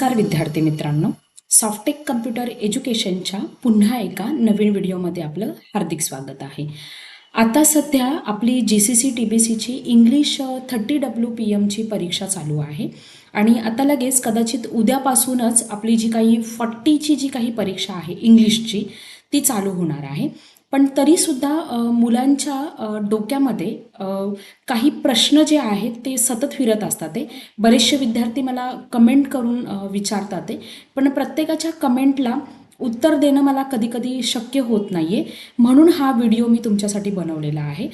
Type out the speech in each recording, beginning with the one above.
नमस्कार विद्यार्थी मित्रांनो. सॉफ्टेक कम्प्युटर एज्युकेशनच्या पुन्हा एका नवीन व्हिडिओमध्ये आपलं हार्दिक स्वागत आहे. आता सध्या आपली G C C T B सीची इंग्लिश थर्टी डब्ल्यू पी एमची परीक्षा चालू आहे. आणि आता लगेच कदाचित उद्यापासूनच आपली जी काही फॉर्टीची जी काही परीक्षा आहे इंग्लिशची ती चालू होणार आहे. पण तरीसुद्धा मुलांच्या डोक्यामध्ये काही प्रश्न जे आहेत ते सतत फिरत असतात ते. बरेचसे विद्यार्थी मला कमेंट करून विचारतात ते. पण प्रत्येकाच्या कमेंटला उत्तर देणं मला कधीकधी शक्य होत नाही आहे म्हणून हा व्हिडिओ मी तुमच्यासाठी बनवलेला आहे.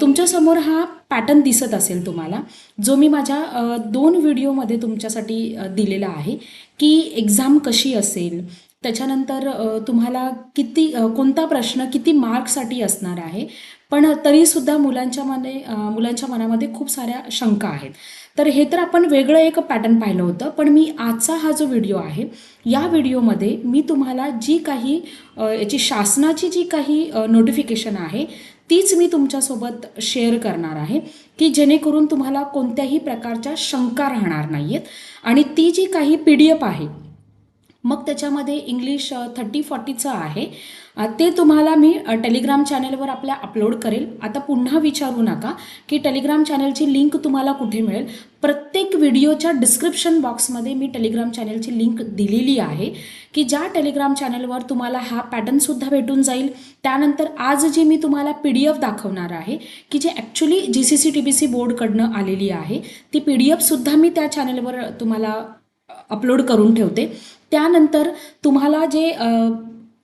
तुमच्यासमोर हा पॅटर्न दिसत असेल तुम्हाला जो मी माझ्या दोन व्हिडिओमध्ये तुमच्यासाठी दिलेला आहे की एक्झाम कशी असेल त्याच्यानंतर तुम्हाला किती कोणता प्रश्न किती मार्कसाठी असणार आहे? पण तरीसुद्धा मुलांच्या मने मुलांच्या मनामध्ये खूप साऱ्या शंका आहेत. तर हे तर आपण वेगळं एक पॅटर्न पाहिलं होतं पण मी आजचा हा जो व्हिडिओ आहे या व्हिडिओमध्ये मी तुम्हाला जी काही याची शासनाची जी काही नोटिफिकेशन आहे तीच मी तुमच्यासोबत शेअर करणार आहे की जेणेकरून तुम्हाला कोणत्याही प्रकारच्या शंका राहणार नाही आहेत आणि ती जी काही पी डी एफ आहे मग त्याच्यामध्ये इंग्लिश थर्टी फॉर्टीचं आहे. ते तुम्हाला मी टेलिग्राम चॅनेलवर आपल्या अपलोड करेल. आता पुन्हा विचारू नका की टेलिग्राम चॅनेलची लिंक तुम्हाला कुठे मिळेल. प्रत्येक व्हिडिओच्या डिस्क्रिप्शन बॉक्समध्ये मी टेलिग्राम चॅनेलची लिंक दिलेली आहे की ज्या टेलिग्राम चॅनेलवर तुम्हाला हा पॅटर्नसुद्धा भेटून जाईल. त्यानंतर आज जी मी तुम्हाला पी डी एफ दाखवणार आहे की जे actually G C C T B C बोर्डकडनं आलेली आहे ती पी डी एफसुद्धा मी त्या चॅनेलवर तुम्हाला अपलोड करून ठेवते. त्यानंतर तुम्हाला जे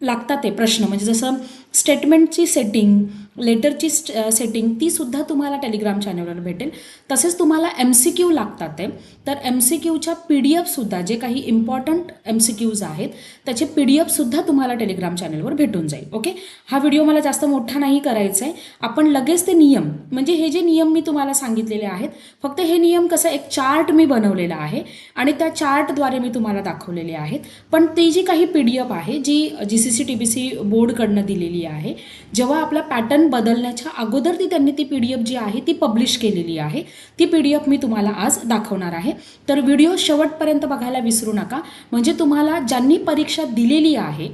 लागतात ते प्रश्न म्हणजे जसं स्टेटमेंटची सेटिंग लेटरची सेटिंग ती सुद्धा तुम्हाला टेलिग्राम चॅनलवर भेटेल. तसेच तुम्हाला एम सी क्यू लागतात ते. तर एम सी क्यूच्या पी डी एफसुद्धा जे काही इम्पॉर्टंट एम सी क्यूज आहेत त्याचे पी डी एफसुद्धा तुम्हाला टेलिग्राम चॅनलवर भेटून जाईल. ओके हा व्हिडिओ मला जास्त मोठा नाही करायचा आहे आपण लगेच ते नियम म्हणजे हे जे नियम मी तुम्हाला सांगितलेले आहेत फक्त हे नियम कसं एक चार्ट मी बनवलेला आहे आणि त्या चार्टद्वारे मी तुम्हाला दाखवलेले आहेत. पण ती जी काही पी डी एफ आहे जी G C C T B C बोर्डकडनं दिलेली आहे जेव्हा आपला पॅटर्न बदलण्याच्या अगोदर ती त्यांनी ती पी डी एफ जी आहे ती पब्लिश केलेली आहे. ती पी डी एफ मी तुम्हाला आज दाखवणार आहे. तर व्हिडिओ शेवटपर्यंत बघायला विसरू नका. म्हणजे तुम्हाला ज्यांनी परीक्षा दिलेली आहे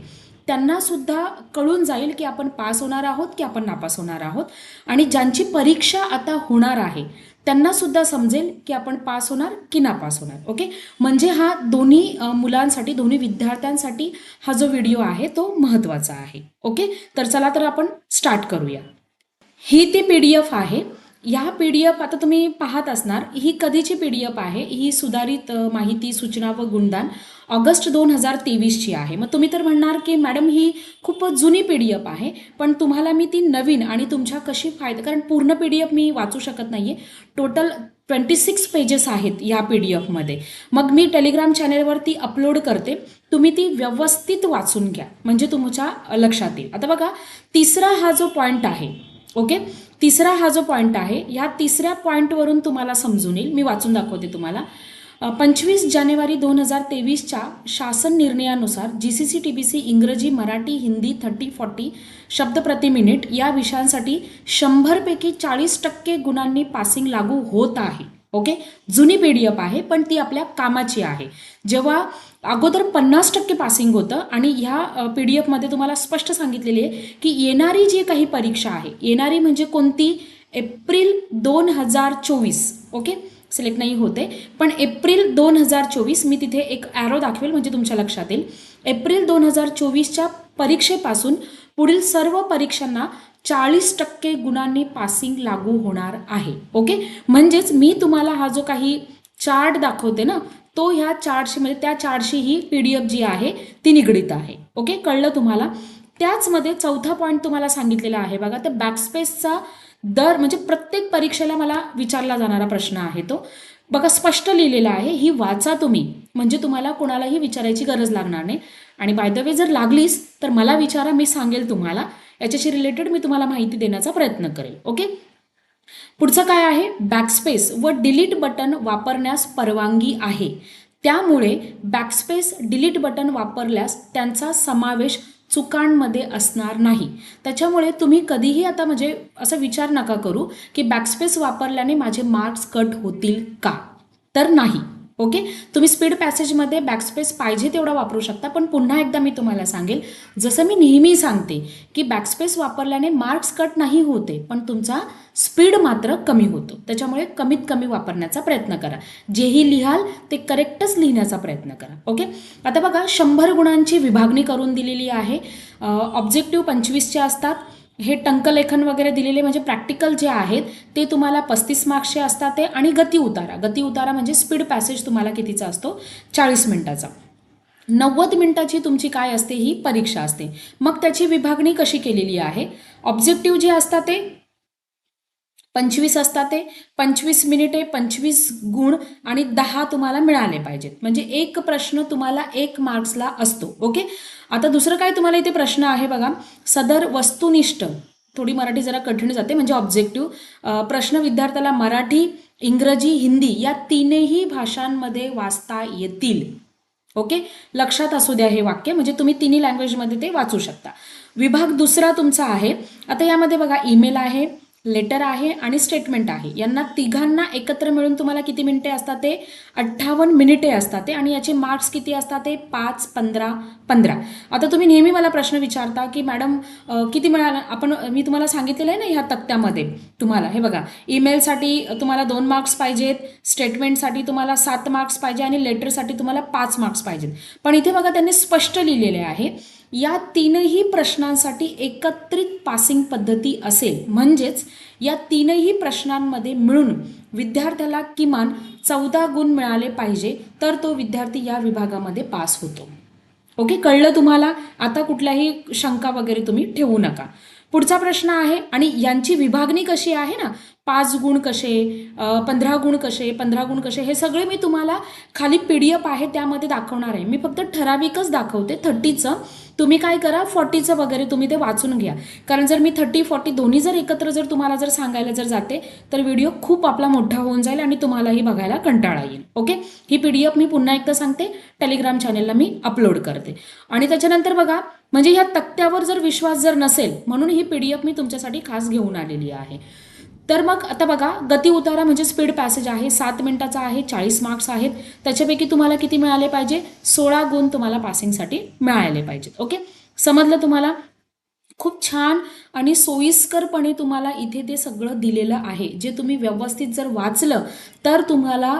त्यांना सुद्धा कळून जाईल की आपण पास होणार आहोत की आपण नापास होणार आहोत. आणि ज्यांची परीक्षा आता होणार आहे त्यांना सुद्धा समजेल की आपण पास होणार की नापास होणार ओके? म्हणजे हा दोन्ही मुलांसाठी दोन्ही विद्यार्थ्यांसाठी हा जो व्हिडिओ आहे तो महत्त्वाचा आहे ओके? तर चला तर आपण स्टार्ट करूया. ही ती पी डी एफ आहे. या पी डी एफ आता तुम्ही पाहत असणार ही कधीची पी डी एफ आहे? ही सुधारित माहिती सूचना व गुणदान ऑगस्ट दोन हजार तेवीसची आहे. मग तुम्ही तर म्हणणार की मॅडम ही खूप जुनी पी डी एफ आहे पण तुम्हाला मी ती नवीन आणि तुमच्या कशी फायदा कारण पूर्ण पी डी एफ मी वाचू शकत नाही आहे टोटल ट्वेंटी सिक्स पेजेस आहेत या पी डी एफमध्ये मग मी टेलिग्राम चॅनेलवरती अपलोड करते. तुम्ही ती व्यवस्थित वाचून घ्या. म्हणजे तुमच्या लक्षात येईल. आता बघा तिसरा हा जो पॉईंट आहे ओके तिसरा हा जो पॉईंट आहे या तिसऱ्या पॉईंटवरून तुम्हाला समजून येईल. मी वाचून दाखवते तुम्हाला. पंचवीस जानेवारी दोन हजार तेवीसच्या शासन निर्णयानुसार G C C T B C इंग्रजी मराठी हिंदी थर्टी फॉर्टी शब्द प्रति मिनिट या विषयांसाठी शंभरपैकी चाळीस टक्के गुणांनी पासिंग लागू होत आहे. ओके? जुनी पी डी एफ आहे पण ती आपल्या कामाची आहे. जेव्हा अगोदर पन्नास टक्के पासिंग होतं आणि ह्या पी डी एफमध्ये तुम्हाला स्पष्ट सांगितलेली आहे की येणारी जी काही परीक्षा आहे येणारी म्हणजे कोणती? एप्रिल दोन हजार चोवीस. ओके? सिलेक्ट नाही होते. पण एप्रिल दोन हजार चोवीस मी तिथे एक ॲरो दाखवेल म्हणजे तुमच्या लक्षात येईल. एप्रिल दोन हजार चोवीसच्या परीक्षेपासून पुढील सर्व परीक्षांना चाळीस टक्के गुणांनी पासिंग लागू होणार आहे. ओके म्हणजेच मी तुम्हाला हा जो काही चार्ट दाखवते ना तो ह्या चार्टशी म्हणजे त्या चार्टशी ही पी डी एफ जी आहे ती निगडीत आहे. ओके कळलं तुम्हाला? त्याचमध्ये चौथा पॉईंट तुम्हाला सांगितलेला आहे बघा. तर बॅकस्पेसचा दर म्हणजे प्रत्येक परीक्षेला मला विचारला जाणारा प्रश्न आहे तो. बघा स्पष्ट लिहिलेला आहे ही वाचा तुम्ही. म्हणजे तुम्हाला कोणालाही विचारायची गरज लागणार नाही. आणि बाय द वे जर लागलीच तर मला विचारा मी सांगेल तुम्हाला. याच्याशी रिलेटेड मी तुम्हाला माहिती देण्याचा प्रयत्न करेल ओके पुढचं काय आहे? बॅकस्पेस व डिलीट बटन वापरण्यास परवानगी आहे. त्यामुळे बॅकस्पेस डिलीट बटन वापरल्यास त्यांचा समावेश चुकांमध्ये असणार नाही. त्याच्यामुळे तुम्ही कधीही आता म्हणजे असा विचार नका करू की बॅकस्पेस वापरल्याने माझे मार्क्स कट होतील का? तर नाही. ओके? तुम्ही स्पीड पॅसेजमध्ये बॅकस्पेस पाहिजे तेवढा वापरू शकता पण पुन्हा एकदा मी तुम्हाला सांगेल जसं मी नेहमी सांगते की बॅकस्पेस वापरल्याने मार्क्स कट नाही होते पण तुमचा स्पीड मात्र कमी होतो. त्याच्यामुळे कमीत कमी वापरण्याचा प्रयत्न करा. जेही लिहाल ते करेक्टच लिहिण्याचा प्रयत्न करा. ओके? आता बघा शंभर गुणांची विभागणी करून दिलेली आहे. ऑब्जेक्टिव्ह पंचवीसचे असतात. हे टंकलेखन वगैरे दिलेले म्हणजे प्रॅक्टिकल जे आहेत ते तुम्हाला पस्तीस मार्क्सचे असतात ते आणि गती उतारा. गती उतारा म्हणजे स्पीड पॅसेज तुम्हाला कितीचा असतो? चाळीस मिनिटाचा. नव्वद मिनिटाची तुमची काय असते? ही परीक्षा असते. मग त्याची विभागणी कशी केलेली आहे? ऑब्जेक्टिव्ह जे असतात ते पंचवीस असतात ते. पंचवीस मिनिटे पंचवीस गुण आणि दहा तुम्हाला मिळाले पाहिजेत. म्हणजे एक प्रश्न तुम्हाला एक मार्क्सला असतो. ओके? आता दुसरं काय तुम्हाला इथे प्रश्न आहे बघा. सदर वस्तुनिष्ठ. थोडी मराठी जरा कठीण जाते म्हणजे ऑब्जेक्टिव्ह. प्रश्न विद्यार्थ्याला मराठी इंग्रजी हिंदी या तीनही भाषांमध्ये वाचता येतील. ओके? लक्षात असू द्या हे वाक्य. म्हणजे तुम्ही तिन्ही लँग्वेजमध्ये ते वाचू शकता. विभाग दुसरा तुमचा आहे. आता यामध्ये बघा ईमेल आहे. लेटर आहे आणि स्टेटमेंट आहे. यांना तिघांना एकत्र मिळून तुम्हाला किती मिनिटे असतात ते? अठ्ठावन्न मिनिटे असतात ते. आणि याचे मार्क्स किती असतात ते? पाच पंधरा पंधरा. आता तुम्ही नेहमी मला प्रश्न विचारता की मॅडम किती मिळालं? आपण मी तुम्हाला सांगितलेलं आहे ना ह्या तक्त्यामध्ये. तुम्हाला हे बघा. ईमेलसाठी तुम्हाला दोन मार्क्स पाहिजेत. स्टेटमेंटसाठी तुम्हाला सात मार्क्स पाहिजे आणि लेटरसाठी तुम्हाला पाच मार्क्स पाहिजेत. पण इथे बघा त्यांनी स्पष्ट लिहिलेले आहे. या तीनही प्रश्नांसाठी एकत्रित पासिंग पद्धती असेल. म्हणजेच या तीनही प्रश्नांमध्ये मिळून विद्यार्थ्याला किमान चौदा गुण मिळाले पाहिजे तर तो विद्यार्थी या विभागामध्ये पास होतो. ओके कळलं तुम्हाला? आता कुठल्याही शंका वगैरे तुम्ही ठेवू नका. पुढचा प्रश्न आहे आणि यांची विभागणी कशी आहे ना? पाच गुण कसे? पंधरा गुण कसे? पंधरा गुण कसे? हे सगळे मी तुम्हाला खाली पी डी एफ आहे त्यामध्ये दाखवणार आहे. मी फक्त ठराविकच दाखवते. थर्टीचं तुम्ही काय करा फॉर्टीचं वगैरे तुम्ही ते वाचून घ्या. कारण जर मी थर्टी फॉर्टी दोन्ही जर एकत्र जर तुम्हाला जर सांगायला जर जाते तर व्हिडिओ खूप आपला मोठा होऊन जाईल आणि तुम्हालाही बघायला कंटाळा येईल. ओके? ही पी डी एफ मी पुन्हा एकदा सांगते. टेलिग्राम चॅनेलला मी अपलोड करते. आणि त्याच्यानंतर बघा म्हणजे ह्या तक्त्यावर जर विश्वास जर नसेल म्हणून ही पी डी एफ मी तुमच्यासाठी खास घेऊन आलेली आहे. तर मग आता बघा गती उतारा म्हणजे स्पीड पॅसेज आहे सात मिनिटाचा आहे चाळीस मार्क्स आहेत. त्याच्यापैकी तुम्हाला किती मिळाले पाहिजे? सोळा गुण तुम्हाला पासिंगसाठी मिळाले पाहिजेत ओके? समजलं तुम्हाला? खूप छान आणि सोयीस्करपणे तुम्हाला इथे ते सगळं दिलेलं आहे. जे तुम्ही व्यवस्थित जर वाचलं तर तुम्हाला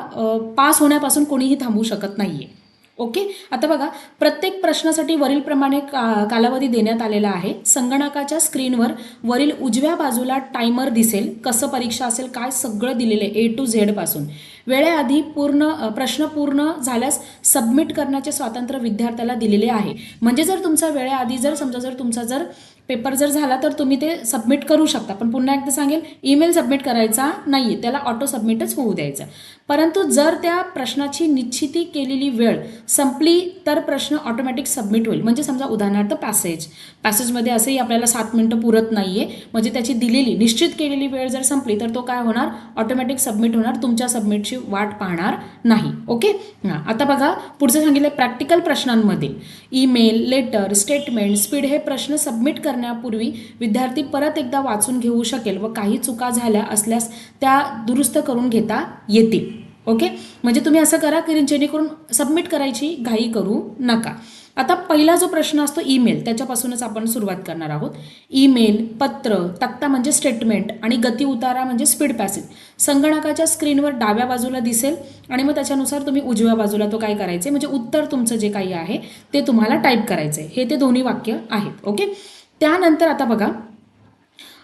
पास होण्यापासून कोणीही थांबू शकत नाही आहे ओके? आता बघा प्रत्येक प्रश्नासाठी वरीलप्रमाणे का कालावधी देण्यात आलेला आहे. संगणकाच्या स्क्रीनवर वरील उजव्या बाजूला टायमर दिसेल. कसं परीक्षा असेल काय सगळं दिलेलं आहे ए टू झेडपासून. वेळेआधी पूर्ण प्रश्न पूर्ण झाल्यास सबमिट करण्याचे स्वातंत्र्य विद्यार्थ्याला दिलेले आहे. म्हणजे जर तुमचा वेळेआधी जर समजा जर तुमचा जर पेपर जर झाला तर तुम्ही ते सबमिट करू शकता. पण पुन्हा एकदा सांगेल ईमेल सबमिट करायचा नाही आहे त्याला ऑटो सबमिटच होऊ द्यायचा. परंतु जर त्या प्रश्नाची निश्चिती केलेली वेळ संपली तर प्रश्न ऑटोमॅटिक सबमिट होईल. म्हणजे समजा उदाहरणार्थ पॅसेज पॅसेजमध्ये असंही आपल्याला सात मिनटं पुरत नाही आहे म्हणजे त्याची दिलेली निश्चित केलेली वेळ जर संपली तर तो काय होणार? ऑटोमॅटिक सबमिट होणार. तुमच्या सबमिटची वाट पाहणार नाही. ओके? हां. आता बघा पुढचं सांगितलं प्रॅक्टिकल प्रश्नांमध्ये. ईमेल लेटर स्टेटमेंट स्पीड हे प्रश्न सबमिट करण्यापूर्वी विद्यार्थी परत एकदा वाचून घेऊ शकेल व काही चुका झाल्या असल्यास त्या दुरुस्त करून घेता येतील. ओके? म्हणजे तुम्ही असं करा की जेणेकरून सबमिट करायची घाई करू नका. आता पहिला जो प्रश्न असतो ईमेल त्याच्यापासूनच आपण सुरुवात करणार आहोत. ईमेल पत्र तक्ता म्हणजे स्टेटमेंट आणि गती उतारा म्हणजे स्पीड पॅसेज संगणकाच्या स्क्रीनवर डाव्या बाजूला दिसेल आणि मग त्याच्यानुसार तुम्ही उजव्या बाजूला तो काय करायचे? म्हणजे उत्तर तुमचं जे काही आहे ते तुम्हाला टाईप करायचं आहे हे ते दोन्ही वाक्य आहेत. ओके? त्यानंतर आता बघा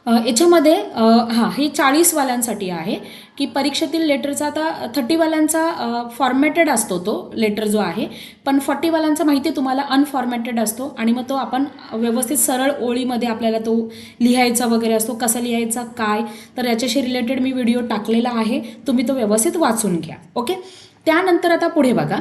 याच्यामध्ये हां हे चाळीसवाल्यांसाठी आहे की परीक्षेतील लेटरचा आता थर्टीवाल्यांचा फॉर्मॅटेड असतो तो लेटर जो आहे पण फॉर्टीवाल्यांचा माहिती तुम्हाला अनफॉर्मॅटेड असतो आणि मग तो आपण व्यवस्थित सरळ ओळीमध्ये आपल्याला तो लिहायचा वगैरे असतो कसा लिहायचा काय तर याच्याशी रिलेटेड मी व्हिडिओ टाकलेला आहे तुम्ही तो व्यवस्थित वाचून घ्या ओके त्यानंतर आता पुढे बघा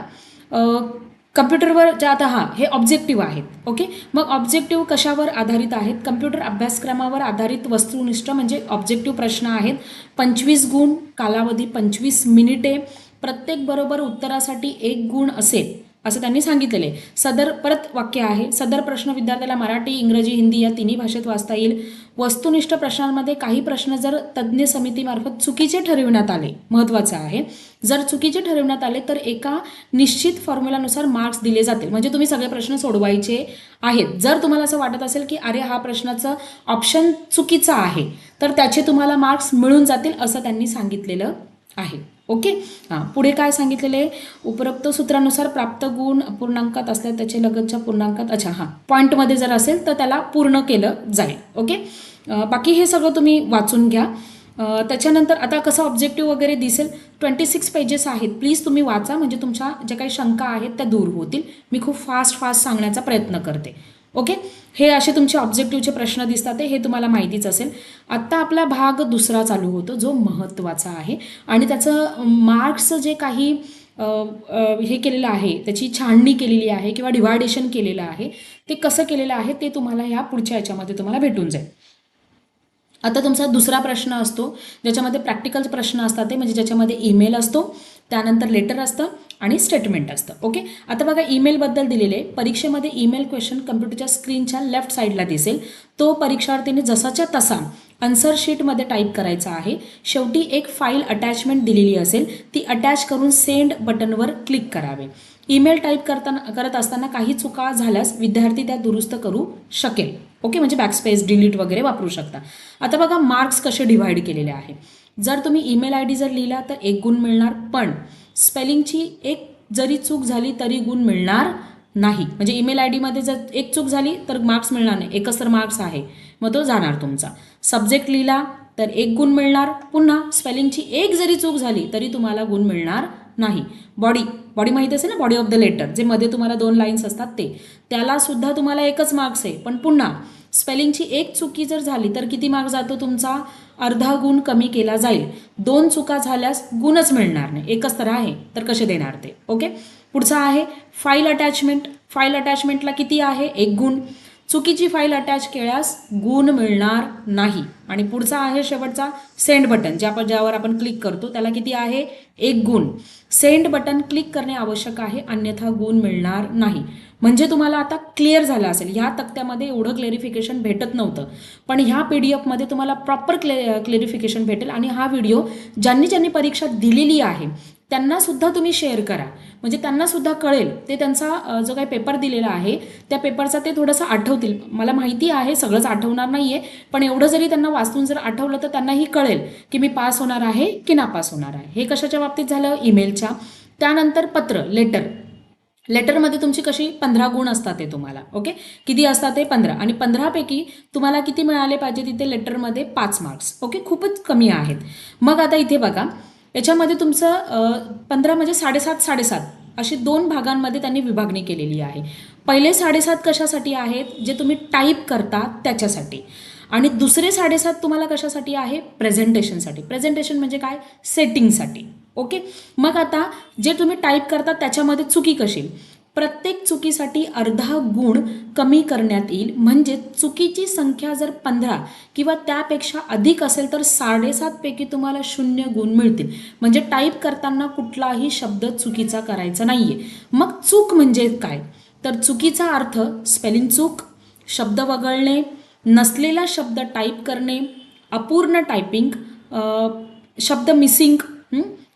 कम्प्युटरवर ज्यात हा हे ऑब्जेक्टिव्ह आहेत ओके? मग ऑब्जेक्टिव्ह कशावर आधारित आहेत? कम्प्युटर अभ्यासक्रमावर आधारित वस्तुनिष्ठ म्हणजे ऑब्जेक्टिव्ह प्रश्न आहेत. पंचवीस गुण कालावधी पंचवीस मिनिटे प्रत्येक बरोबर उत्तरासाठी एक गुण असेल असं त्यांनी सांगितलेले सदर परत वाक्य आहे. सदर प्रश्न विद्यार्थ्याला मराठी इंग्रजी हिंदी या तिन्ही भाषेत वाचता येईल. वस्तुनिष्ठ प्रश्नांमध्ये काही प्रश्न जर तज्ज्ञ समितीमार्फत चुकीचे ठरविण्यात आले महत्त्वाचं आहे. जर चुकीचे ठरविण्यात आले तर एका निश्चित फॉर्म्युलानुसार मार्क्स दिले जातील. म्हणजे तुम्ही सगळे प्रश्न सोडवायचे आहेत. जर तुम्हाला असं वाटत असेल की अरे हा प्रश्नाचं ऑप्शन चुकीचा आहे तर त्याचे तुम्हाला मार्क्स मिळून जातील असं त्यांनी सांगितलेलं आहे. ओके? हां पुढे काय सांगितलेले आहे? उपरोक्त सूत्रानुसार प्राप्त गुण पूर्णांकात असल्या त्याचे लगतच्या पूर्णांकात अच्छा हां पॉईंटमध्ये जर असेल तर त्याला पूर्ण केलं जाईल. ओके? बाकी हे सगळं तुम्ही वाचून घ्या. त्याच्यानंतर आता कसं ऑब्जेक्टिव्ह वगैरे दिसेल ट्वेंटी सिक्स पेजेस आहेत. प्लीज तुम्ही वाचा म्हणजे तुमच्या ज्या काही शंका आहेत त्या दूर होतील. मी खूप फास्ट फास्ट सांगण्याचा प्रयत्न करते. ओके हे असे तुमचे ऑब्जेक्टिव्हचे प्रश्न दिसतात हे तुम्हाला माहितीच असेल. आत्ता आपला भाग दुसरा चालू होतो जो महत्त्वाचा आहे. आणि त्याचं मार्क्स जे काही हे केलेलं आहे त्याची छाणणी केलेली आहे किंवा डिवायडेशन केलेलं आहे ते कसं केलेलं आहे ते तुम्हाला ह्या पुढच्या याच्यामध्ये तुम्हाला भेटून जाईल. आता तुमचा दुसरा प्रश्न असतो ज्याच्यामध्ये प्रॅक्टिकल प्रश्न असतात ते म्हणजे ज्याच्यामध्ये ईमेल असतो त्यानंतर लेटर असतं आणि स्टेटमेंट असतं. ओके आता बघा ईमेलबद्दल दिलेले परीक्षेमध्ये ईमेल क्वेश्चन कम्प्युटरच्या स्क्रीनच्या लेफ्ट साईडला दिसेल. तो परीक्षार्थीने जसाच्या तसा आन्सर शीटमध्ये टाईप करायचा आहे. शेवटी एक फाईल अटॅचमेंट दिलेली असेल ती अटॅच करून सेंड बटनवर क्लिक करावे. ईमेल टाईप करताना करत असताना काही चुका झाल्यास विद्यार्थी त्या दुरुस्त करू शकेल. ओके म्हणजे बॅकस्पेस डिलीट वगैरे वापरू शकता. आता बघा मार्क्स कसे डिव्हाइड केलेले आहे. जर तुम्ही ईमेल आय डी जर लिहिला तर एक गुण मिळणार पण स्पेलिंगची एक जरी चूक झाली तरी गुण मिळणार नाही. म्हणजे ईमेल आय डीमध्ये जर एक चूक झाली तर मार्क्स मिळणार नाही. एकच तर मार्क्स आहे. मग तो जाणार तुमचा. सब्जेक्ट लिहिला तर एक गुण मिळणार. पुन्हा स्पेलिंगची एक जरी चूक झाली तरी तुम्हाला गुण मिळणार नाही. बॉडी बॉडी माहिती असेल ना? बॉडी ऑफ द लेटर जे मध्ये तुम्हाला दोन लाईन्स असतात ते. त्याला सुद्धा तुम्हाला एकच मार्क्स आहे. पण पुन्हा स्पेलिंगची एक चुकी जर झाली तर किती मार्क जातो तुमचा? अर्धा गुण कमी केला जाईल. दोन चुका झाल्यास गुणच मिळणार नाही. एकच तर आहे तर कसे देणार ते? ओके पुढचा आहे फाईल अटॅचमेंट फाईल अटॅचमेंटला किती आहे? एक गुण. चुकीची फाईल अटॅच केल्यास गुण मिळणार नाही. आणि पुढचा आहे शेवटचा सेंड बटन ज्या आपण ज्यावर आपण क्लिक करतो त्याला किती आहे? एक गुण. सेंड बटन क्लिक करणे आवश्यक आहे अन्यथा गुण मिळणार नाही. म्हणजे तुम्हाला आता क्लिअर झालं असेल. ह्या तक्त्यामध्ये एवढं क्लेरिफिकेशन भेटत नव्हतं. पण ह्या पी डी एफमध्ये तुम्हाला प्रॉपर क्ले क्लेरिफिकेशन भेटेल आणि हा व्हिडिओ ज्यांनी ज्यांनी परीक्षा दिलेली आहे त्यांनासुद्धा तुम्ही शेअर करा. म्हणजे त्यांनासुद्धा कळेल. ते त्यांचा जो काही पेपर दिलेला आहे त्या पेपरचा ते थोडंसं आठवतील. मला माहिती आहे सगळंच आठवणार नाही आहे पण एवढं जरी त्यांना वाचून जर आठवलं तर त्यांनाही कळेल की मी पास होणार आहे की नापास होणार आहे. हे कशाच्या बाबतीत झालं? ईमेलच्या त्यानंतर पत्र लेटर लेटरमध्ये तुमची कशी पंधरा गुण असतात ते तुम्हाला ओके किती असतात ते पंधरा. आणि पंधरापैकी तुम्हाला किती मिळाले पाहिजे तिथे लेटरमध्ये पाच मार्क्स ओके खूपच कमी आहेत. मग आता इथे बघा याच्यामध्ये तुमचं पंधरा म्हणजे साडेसात साडेसात अशी दोन भागांमध्ये त्यांनी विभागणी केलेली आहे. पहिले साडेसात कशासाठी आहेत? जे तुम्ही टाईप करता त्याच्यासाठी. आणि दुसरे साडेसात तुम्हाला कशासाठी आहे? प्रेझेंटेशनसाठी प्रेझेंटेशन म्हणजे काय? सेटिंगसाठी ओके? मग आता जे तुम्ही टाईप करता त्याच्यामध्ये चुकी कशी? प्रत्येक चुकीसाठी अर्धा गुण कमी करण्यात येईल. म्हणजे चुकीची संख्या जर पंधरा किंवा त्यापेक्षा अधिक असेल तर साडेसातपैकी तुम्हाला शून्य गुण मिळतील. म्हणजे टाईप करताना कुठलाही शब्द चुकीचा करायचा नाही आहे मग चूक म्हणजे काय? तर चुकीचा अर्थ स्पेलिंग चूक शब्द वगळणे नसलेला शब्द टाईप करणे अपूर्ण टायपिंग शब्द मिसिंग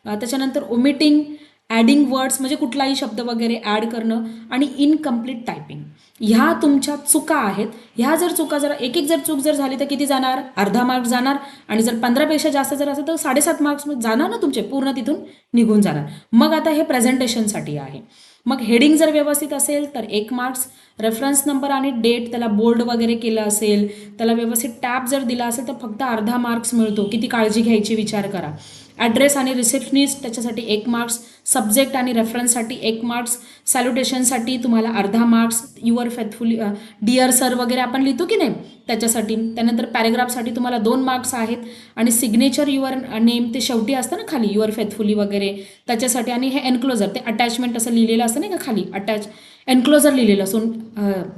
त्याच्यानंतर ओमिटिंग ॲडिंग वर्ड्स म्हणजे कुठलाही शब्द वगैरे ॲड करणं आणि इनकम्प्लीट टायपिंग ह्या तुमच्या चुका आहेत. ह्या जर चुका जर एक एक जर चूक जर झाली तर किती जाणार? अर्धा मार्क्स जाणार. आणि जर पंधरापेक्षा जास्त जर असेल तर साडेसात मार्क्स जाणार ना तुमचे? पूर्ण तिथून निघून जाणार. मग आता हे प्रेझेंटेशनसाठी आहे. मग हेडिंग जर व्यवस्थित असेल तर एक मार्क्स रेफरन्स नंबर आणि डेट त्याला बोल्ड वगैरे केलं असेल त्याला व्यवस्थित टॅप जर दिला असेल तर फक्त अर्धा मार्क्स मिळतो. किती काळजी घ्यायची विचार करा. ॲड्रेस आणि रिसेप्शनिस्ट त्याच्यासाठी एक मार्क्स सब्जेक्ट आणि रेफरन्ससाठी एक मार्क्स सॅल्युटेशनसाठी तुम्हाला अर्धा marks your faithfully dear sir वगैरे आपण लिहितो की नाही? त्याच्यासाठी. त्यानंतर पॅरेग्राफसाठी तुम्हाला दोन मार्क्स आहेत. आणि सिग्नेचर युअर नेम ते शेवटी असतं ना खाली युअर फेथफुली वगैरे. त्याच्यासाठी आणि हे एन्क्लोजर ते अटॅचमेंट असं लिहिलेलं असतं नाही का खाली? अटॅच एन्क्लोजर लिहिलेलं असून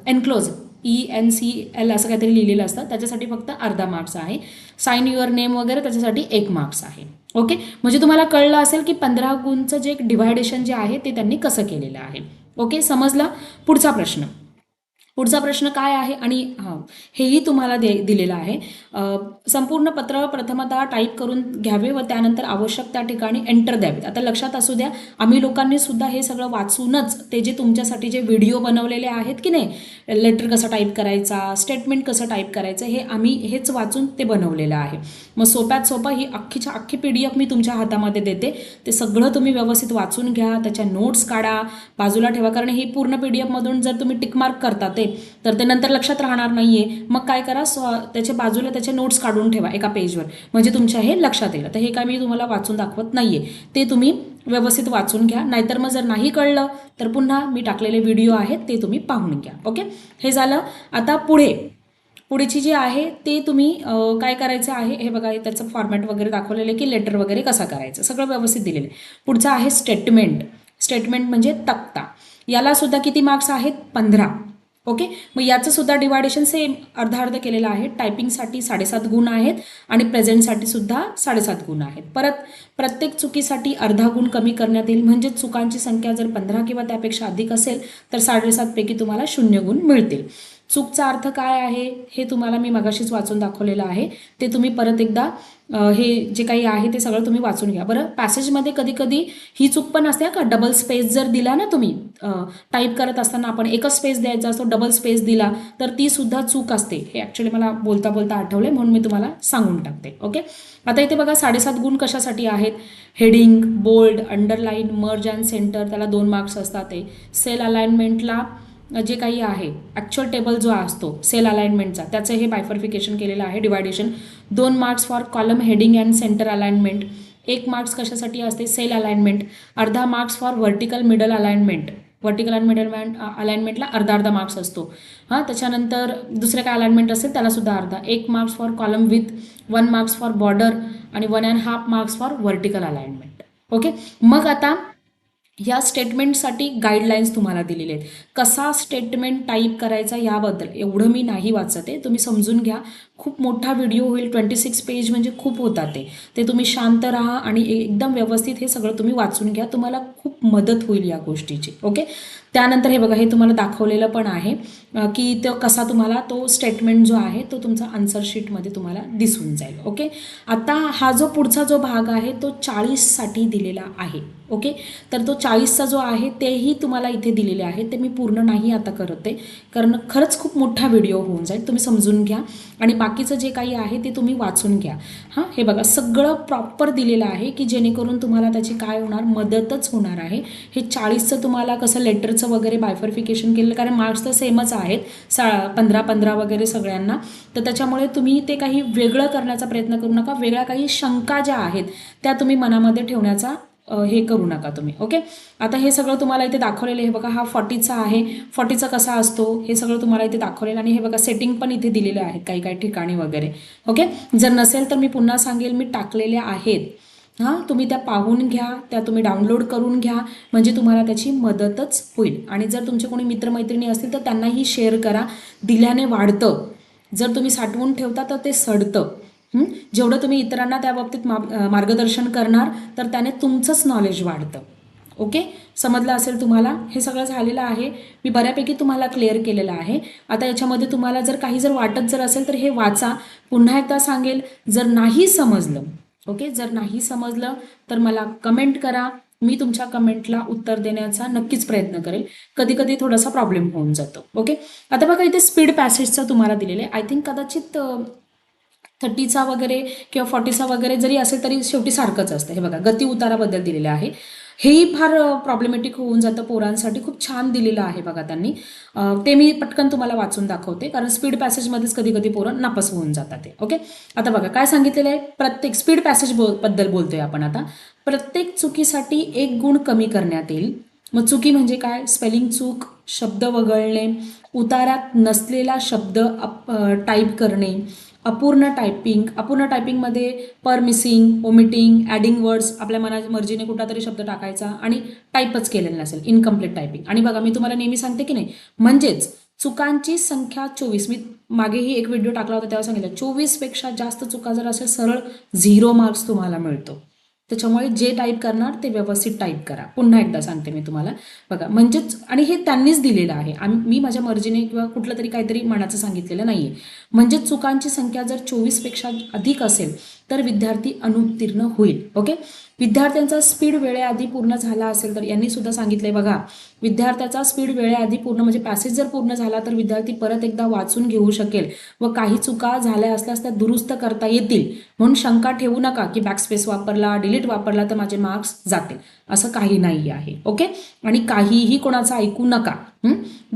enclose E N C L असं काहीतरी लिहिलेलं असतं. त्याच्यासाठी फक्त अर्धा मार्क्स आहे. साईन युअर नेम वगैरे त्याच्यासाठी एक मार्क्स आहे. ओके म्हणजे तुम्हाला कळलं असेल की पंधरा गुणचं जे डिव्हायडेशन जे आहे ते त्यांनी कसं केलेलं आहे. ओके समजला? पुढचा प्रश्न. पुढचा प्रश्न काय आहे आणि हां हेही तुम्हाला दे दिलेलं आहे. संपूर्ण पत्र प्रथमतः टाईप करून घ्यावे व त्यानंतर आवश्यक त्या ठिकाणी एंटर द्यावेत आता लक्षात असू द्या आम्ही लोकांनी सुद्धा हे सगळं वाचूनच ते जे तुमच्यासाठी जे व्हिडिओ बनवलेले आहेत की नाही लेटर कसं टाईप करायचा स्टेटमेंट कसं टाईप करायचं हे आम्ही हेच वाचून ते बनवलेलं आहे. मग सोप्यात सोपं ही अख्खीच्या अख्खी पी डी एफ मी तुमच्या हातामध्ये देते. ते सगळं तुम्ही व्यवस्थित वाचून घ्या त्याच्या नोट्स काढा बाजूला ठेवा कारण ही पूर्ण पी डी एफमधून जर तुम्ही टिकमार्क करता ते तर ते नंतर लक्षात राहणार नाही आहे मग काय करा स्व त्याच्या बाजूला त्याचे नोट्स काढून ठेवा एका पेजवर म्हणजे तुमच्या हे लक्षात येईल. तर हे काय मी तुम्हाला वाचून दाखवत नाही आहे ते तुम्ही व्यवस्थित वाचून घ्या. नाहीतर मग जर नाही कळलं तर पुन्हा मी टाकलेले व्हिडिओ आहेत ते तुम्ही पाहून घ्या. ओके हे झालं. आता पुढे. पुढची जी आहे ते तुम्ही काय करायचं आहे? हे बघा त्याचं फॉर्मॅट वगैरे दाखवलेलं आहे की लेटर वगैरे कसा करायचं? सगळं व्यवस्थित दिलेलं आहे. पुढचं आहे स्टेटमेंट स्टेटमेंट म्हणजे तक्ता. याला सुद्धा किती मार्क्स आहेत? पंधरा. ओके? मग याचं सुद्धा डिवायडेशन सेम अर्धा अर्ध केलेलं आहे. टायपिंगसाठी साडेसात गुण आहेत आणि प्रेझेंटसाठी सुद्धा साडेसात गुण आहेत. परत प्रत्येक चुकीसाठी अर्धा गुण कमी करण्यात येईल. म्हणजे चुकांची संख्या जर पंधरा किंवा त्यापेक्षा अधिक असेल तर साडेसातपैकी तुम्हाला शून्य गुण मिळतील. चूकचा अर्थ काय आहे? हे तुम्हाला मी मगाशीच वाचून दाखवलेलं आहे. ते तुम्ही परत एकदा हे जे काही आहे ते सगळं तुम्ही वाचून घ्या. बरं पॅसेजमध्ये कधी कधी ही चूक पण असते का? डबल स्पेस जर दिला ना तुम्ही टाईप करत असताना आपण एकच स्पेस द्यायचा असतो डबल स्पेस दिला तर ती सुद्धा चूक असते. हे ॲक्च्युली मला बोलता बोलता आठवले म्हणून मी तुम्हाला सांगून टाकते. ओके आता इथे बघा साडेसात गुण कशासाठी आहेत? Heading bold underline merge and centre त्याला दोन मार्क्स असतात ते. सेल अलाइनमेंटला जे काही आहे ॲक्च्युअल टेबल जो असतो सेल अलाइनमेंटचा त्याचं हे बायफर्फिकेशन केलेलं आहे डिवायडेशन दोन marks for column heading and centre alignment एक मार्क्स कशासाठी असते? सेल अलाइनमेंट अर्धा marks for vertical middle alignment vertical and middle अलाइनमेंटला अर्धा अर्धा मार्क्स असतो. हां त्याच्यानंतर दुसरे काय अलाइनमेंट असेल? त्यालासुद्धा अर्धा. एक marks for column with one marks for border आणि one and half marks for vertical alignment okay मग आता या स्टेटमेंटसाठी गाईडलाईन्स तुम्हाला दिलेले आहेत. कसा स्टेटमेंट टाईप करायचा याबद्दल एवढं मी नाही वाचत आहे. तुम्ही समजून घ्या. खूप मोठा व्हिडिओ होईल. ट्वेंटी सिक्स पेज म्हणजे खूप होतात ते. ते तुम्ही शांत राहा आणि एकदम व्यवस्थित हे सगळं तुम्ही वाचून घ्या. तुम्हाला खूप मदत होईल या गोष्टीची. ओके त्यानंतर हे बघा हे तुम्हाला दाखवलेलं पण आहे की तो कसा तुम्हाला तो स्टेटमेंट जो आहे तो तुमचा आन्सर शीटमध्ये तुम्हाला दिसून जाईल ओके? आता हा जो पुढचा जो भाग आहे तो चाळीससाठी दिलेला आहे ओके? तर तो चाळीसचा जो आहे तेही तुम्हाला इथे दिलेले आहे ते मी पूर्ण नाही आता करत आहे कारण खरंच खूप मोठा व्हिडिओ होऊन जाईल तुम्ही समजून घ्या. आणि बाकीचं जे काही आहे ते तुम्ही वाचून घ्या. हां हे बघा सगळं प्रॉपर दिलेलं आहे की जेणेकरून तुम्हाला त्याची काय होणार मदतच होणार आहे. हे चाळीसचं तुम्हाला कसं लेटरचं वगैरे बायफर्फिकेशन केलेलं कारण मार्क्स तर सेमच आहेत सा पंधरा पंधरा वगैरे सगळ्यांना. तर त्याच्यामुळे तुम्ही ते काही वेगळं करण्याचा प्रयत्न करू नका. वेगळ्या काही शंका ज्या आहेत त्या तुम्ही मनामध्ये ठेवण्याचा हे करू नका तुम्ही ओके आता हे सगळं तुम्हाला इथे दाखवलेलं आहे. हे बघा हा फॉर्टीचा आहे. फॉर्टीचा कसा असतो? हे सगळं तुम्हाला इथे दाखवलेलं आणि हे बघा सेटिंग पण इथे दिलेले आहेत काही काही ठिकाणी वगैरे ओके जर नसेल तर मी पुन्हा सांगेल मी टाकलेल्या आहेत. हां तुम्ही त्या पाहून घ्या त्या तुम्ही डाउनलोड करून घ्या म्हणजे तुम्हाला त्याची मदतच होईल. आणि जर तुमचे कोणी मित्रमैत्रिणी असतील तर त्यांनाही शेअर करा. दिल्याने वाढतं. जर तुम्ही साठवून ठेवता तर ते सडतं. जेवढं तुम्ही इतरांना त्या बाबतीत मा मार्गदर्शन करणार तर त्याने तुमचंच नॉलेज वाढतं. ओके समजलं असेल तुम्हाला? हे सगळं झालेलं आहे. मी बऱ्यापैकी तुम्हाला क्लिअर केलेलं आहे. आता याच्यामध्ये तुम्हाला जर काही जर वाटत जर असेल तर हे वाचा. पुन्हा एकदा सांगेल जर नाही समजलं ओके जर नाही समजलं तर मला कमेंट करा. मी तुमच्या कमेंटला उत्तर देण्याचा नक्कीच प्रयत्न करेल. कधी कधी थोडासा प्रॉब्लेम होऊन जातो ओके आता बघा इथे स्पीड पॅसेजचं तुम्हाला दिलेलं आहे. आय थिंक कदाचित थर्टीचा वगैरे किंवा फॉर्टीचा वगैरे जरी असेल तरी शेवटी सारखंच असतं. हे बघा गती उताराबद्दल दिलेलं आहे. हेही फार प्रॉब्लेमॅटिक होऊन जातं पोरांसाठी. खूप छान दिलेलं आहे बघा त्यांनी. ते मी पटकन तुम्हाला वाचून दाखवते. कारण स्पीड पॅसेजमध्येच कधी कधी पोरं नापास होऊन जातात ते. ओके आता बघा काय सांगितलेलं आहे? प्रत्येक स्पीड पॅसेज बो बद्दल बोलतोय आपण आता. प्रत्येक चुकीसाठी एक गुण कमी करण्यात येईल. मग चुकी म्हणजे काय? स्पेलिंग चूक शब्द वगळणे उतारात नसलेला शब्द अप टाईप करणे अपूर्ण टायपिंग अपूर्ण टायपिंगमध्ये पर मिसिंग ओमिटिंग ॲडिंग वर्ड्स आपल्या मना मर्जीने कुठला तरी शब्द टाकायचा आणि टाईपच केलेला नसेल इनकम्प्लीट टायपिंग आणि बघा मी तुम्हाला नेहमी सांगते की नाही म्हणजेच चुकांची संख्या चोवीस. मी मागेही एक व्हिडिओ टाकला होता तेव्हा सांगितलं चोवीसपेक्षा जास्त चुका जर असेल सरळ झिरो मार्क्स तुम्हाला मिळतो. त्याच्यामुळे जे टाईप करणार ते व्यवस्थित टाईप करा. पुन्हा एकदा सांगते मी तुम्हाला. बघा म्हणजेच आणि हे त्यांनीच दिलेलं आहे. आम्ही मी माझ्या मर्जीने किंवा कुठलं तरी काहीतरी मनाचं सांगितलेलं नाही आहे म्हणजेच चुकांची संख्या जर चोवीसपेक्षा अधिक असेल तर विद्यार्थी अनुत्तीर्ण होईल. ओके विद्यार्थ्यांचा स्पीड वेळेआधी पूर्ण झाला असेल तर यांनी सुद्धा सांगितलंय बघा. विद्यार्थ्याचा स्पीड वेळेआधी पूर्ण म्हणजे पॅसेज जर पूर्ण झाला तर विद्यार्थी परत एकदा वाचून घेऊ शकेल व काही चुका झाल्या असल्यास त्या दुरुस्त करता येतील. म्हणून शंका ठेवू नका की बॅकस्पेस वापरला डिलीट वापरला तर माझे मार्क्स जातील. असं काही नाही आहे. ओके आणि काहीही कोणाचं ऐकू नका.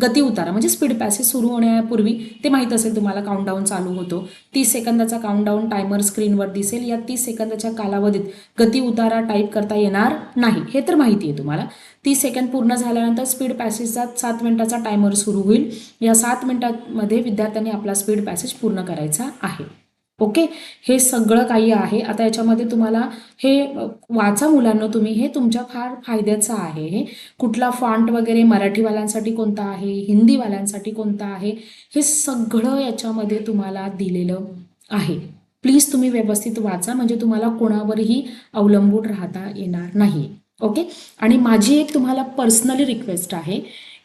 गती उतारा म्हणजे स्पीड पॅसेज सुरू होण्यापूर्वी ते माहीत असेल तुम्हाला काउंटडाऊन चालू होतो. तीस सेकंदाचा काउंटडाऊन टायमर स्क्रीनवर दिसेल. या तीस सेकंदाच्या कालावधीत गती उतारा टाईप करता येणार नाही. हे तर माहिती आहे तुम्हाला. तीस सेकंद पूर्ण झाल्यानंतर स्पीड पॅसेजचा सात मिनिटाचा टायमर सुरू होईल. या सात मिनिटांमध्ये विद्यार्थ्यांनी आपला स्पीड पॅसेज पूर्ण करायचा आहे. ओके? हे सगळं काही आहे. आता याच्यामध्ये तुम्हाला हे वाचा मुलांना तुम्ही. हे तुमच्या फार फायद्याचं आहे हे. कुठला फॉन्ट वगैरे मराठीवाल्यांसाठी कोणता आहे? हिंदीवाल्यांसाठी कोणता आहे? हे सगळं याच्यामध्ये तुम्हाला दिलेलं आहे. प्लीज तुम्ही व्यवस्थित वाचा. म्हणजे तुम्हाला कोणावरही अवलंबून राहता येणार नाही. ओके? आणि माझी एक तुम्हाला पर्सनली रिक्वेस्ट आहे.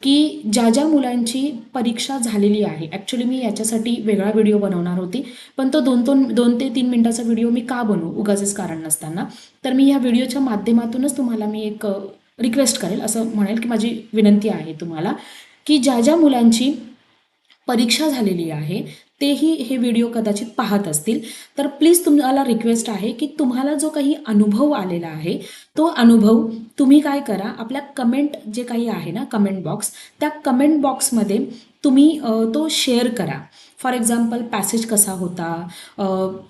की ज्या ज्या मुलांची परीक्षा झालेली आहे ॲक्च्युली मी याच्यासाठी वेगळा व्हिडिओ बनवणार होती पण तो दोन दोन दोन ते तीन मिनटाचा व्हिडिओ मी का बनवू उगाचच कारण नसताना. तर मी ह्या व्हिडिओच्या माध्यमातूनच तुम्हाला मी एक रिक्वेस्ट करेल असं म्हणेल की माझी विनंती आहे तुम्हाला की ज्या ज्या मुलांची परीक्षा झालेली आहे तेही हे व्हिडिओ कदाचित पाहत असतील. तर प्लीज तुम्हाला रिक्वेस्ट आहे की तुम्हाला जो काही अनुभव आलेला आहे तो अनुभव तुम्ही काय करा? आपल्या कमेंट जे काही आहे ना कमेंट बॉक्स त्या कमेंट बॉक्समध्ये तुम्ही तो शेअर करा. फॉर एक्झाम्पल पॅसेज कसा होता?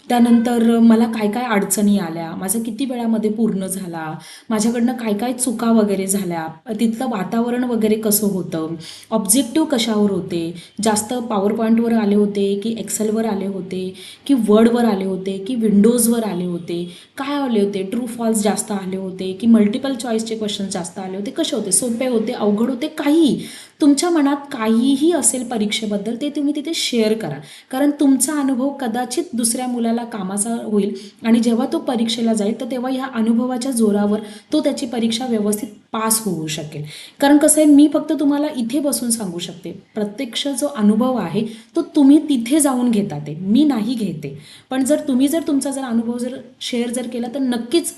त्यानंतर मला काय काय अडचणी आल्या? माझं किती वेळामध्ये पूर्ण झाला? माझ्याकडनं काय काय चुका वगैरे झाल्या? तिथलं वातावरण वगैरे कसं होतं? ऑब्जेक्टिव्ह कशावर होते? जास्त पॉवर पॉईंटवर आले होते की एक्सेलवर आले होते? की वर्डवर आले होते? की विंडोजवर आले होते? काय आले होते? ट्रू फॉल्स जास्त आले होते? की मल्टिपल चॉईसचे क्वेश्चन जास्त आले होते? कसे होते? सोपे होते? अवघड होते? काही. तुमच्या मनात काहीही असेल परीक्षेबद्दल ते तुम्ही तिथे शेअर करा. कारण तुमचा अनुभव कदाचित दुसऱ्या मुलाला कामाचा होईल आणि जेव्हा तो परीक्षेला जाईल तर तेव्हा ह्या अनुभवाच्या जोरावर तो त्याची परीक्षा व्यवस्थित पास होऊ शकेल. कारण कसं आहे मी फक्त तुम्हाला इथे बसून सांगू शकते प्रत्यक्ष जो अनुभव आहे तो तुम्ही तिथे जाऊन घेता ते. मी नाही घेते. पण जर तुम्ही जर तुमचा जर अनुभव जर शेअर जर केला तर नक्कीच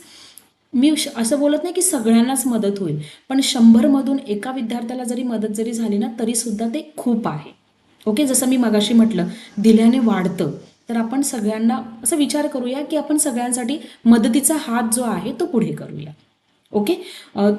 मी असं बोलत नाही की सगळ्यांनाच मदत होईल पण शंभरमधून एका विद्यार्थ्याला जरी मदत जरी झाली ना तरीसुद्धा ते खूप आहे. ओके जसं मी मगाशी म्हटलं दिल्याने वाढतं. तर आपण सगळ्यांना असं विचार करूया की आपण सगळ्यांसाठी मदतीचा हात जो आहे तो पुढे करूया. ओके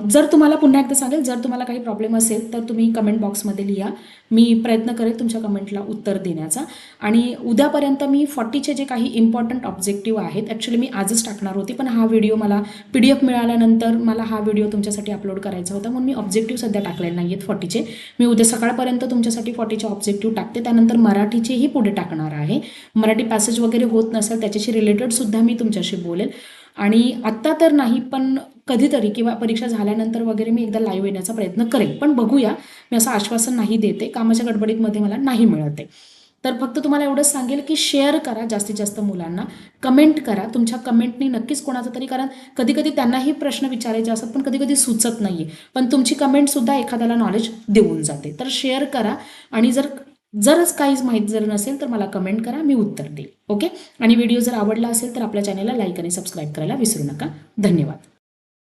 जर तुम्हाला पुन्हा एकदा सांगेल जर तुम्हाला काही प्रॉब्लेम असेल तर तुम्ही कमेंट बॉक्समध्ये लिहा. मी प्रयत्न करेल तुमच्या कमेंटला उत्तर देण्याचा. आणि उद्यापर्यंत मी फॉर्टीचे जे काही इम्पॉर्टंट ऑब्जेक्टिव्ह आहेत ॲक्च्युली मी आजच टाकणार होती पण हा व्हिडिओ मला पी डी एफ मिळाल्यानंतर मला हा व्हिडिओ तुमच्यासाठी अपलोड करायचा होता म्हणून मी ऑब्जेक्टिव्ह सध्या टाकलेले नाही आहेत फॉर्टीचे मी उद्या सकाळपर्यंत तुमच्यासाठी फॉर्टीचे ऑब्जेक्टिव्ह टाकते त्यानंतर मराठीचेही पुढे टाकणार आहे. मराठी पॅसेज वगैरे होत नसेल त्याच्याशी रिलेटेडसुद्धा मी तुमच्याशी बोलेल. आणि आत्ता तर नाही पण कधीतरी किंवा परीक्षा झाल्यानंतर वगैरे मी एकदा लाईव्ह येण्याचा प्रयत्न करेन पण बघूया. मी असं आश्वासन नाही देते. कामाच्या गडबडीतमध्ये मला नाही मिळत. आहे तर फक्त तुम्हाला एवढंच सांगेल की शेअर करा जास्तीत जास्त मुलांना. कमेंट करा. तुमच्या कमेंटनी नक्कीच कोणाचं तरी कारण कधी कधी त्यांनाही प्रश्न विचारायचे असतात पण कधी कधी सुचत नाही आहे पण तुमची कमेंटसुद्धा एखाद्याला नॉलेज देऊन जाते. तर शेअर करा. आणि जर जरच काहीच माहीत जर नसेल तर मला कमेंट करा. मी उत्तर देईल. ओके आणि व्हिडिओ जर आवडला असेल तर आपल्या चॅनलला लाईक आणि सबस्क्राईब करायला विसरू नका. धन्यवाद.